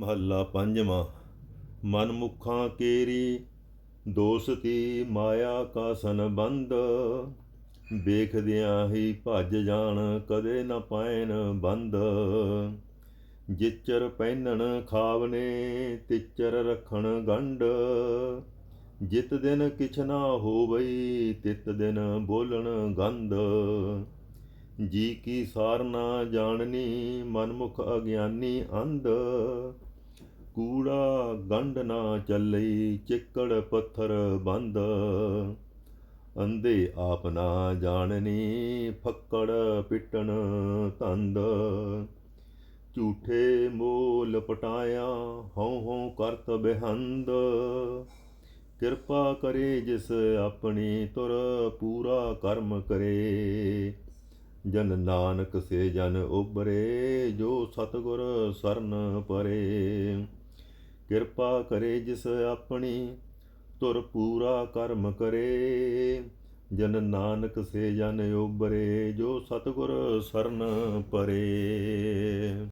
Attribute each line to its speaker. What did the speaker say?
Speaker 1: ਮਹੱਲਾ ਪੰਜਵਾਂ। ਮਨਮੁਖਾਂ ਕੇਰੀ ਦੋਸਤੀ ਮਾਇਆ ਕਾ ਸੰਬੰਧ? ਵੇਖਦਿਆਂ ਹੀ ਭੱਜ ਜਾਣ, ਕਦੇ ਨਾ ਪਾਇਨ ਬੰਦ। ਜਿਚਰ ਪਹਿਨਣ ਖਾਵਨੇ, ਤਿਚਰ ਰੱਖਣ ਗੰਢ। ਜਿਤ ਦਿਨ ਕਿਛ ਨਾ ਹੋਵਈ, ਤਿਤ ਦਿਨ ਬੋਲਣ ਗੰਧ। ਜੀ ਕੀ ਸਾਰ ਨਾ ਜਾਣਨੀ, ਮਨਮੁਖ ਅਗਿਆਨੀ ਅੰਧ। ਕੂੜਾ ਗੰਢ ਨਾ ਚੱਲਈ, ਚਿੱਕੜ ਪੱਥਰ ਬੰਦ। ਅੰਦੇ ਆਪ ਨਾ ਜਾਣਨੀ, ਫੱਕੜ ਪਿੱਟਣ ਤੰਦ। ਝੂਠੇ ਮੋਲ ਪਟਾਇਆ, ਹਉ ਹਉ ਕਰਤ ਬਿਹੰਦ। ਕਿਰਪਾ ਕਰੇ ਜਿਸ ਆਪਣੀ ਤੁਰ, ਪੂਰਾ ਕਰਮ ਕਰੇ। ਜਨ ਨਾਨਕ ਸੇ ਜਨ ਉਬਰੇ ਜੋ ਸਤਗੁਰ ਸਰਨ ਪਰੇ। ਕਿਰਪਾ ਕਰੇ ਜਿਸ ਆਪਣੀ, ਤੁਰ ਪੂਰਾ ਕਰਮ ਕਰੇ। ਜਨ ਨਾਨਕ ਸੇ ਜਨ ਉਬਰੇ ਜੋ ਸਤਗੁਰ ਸਰਨ ਪਰੇ।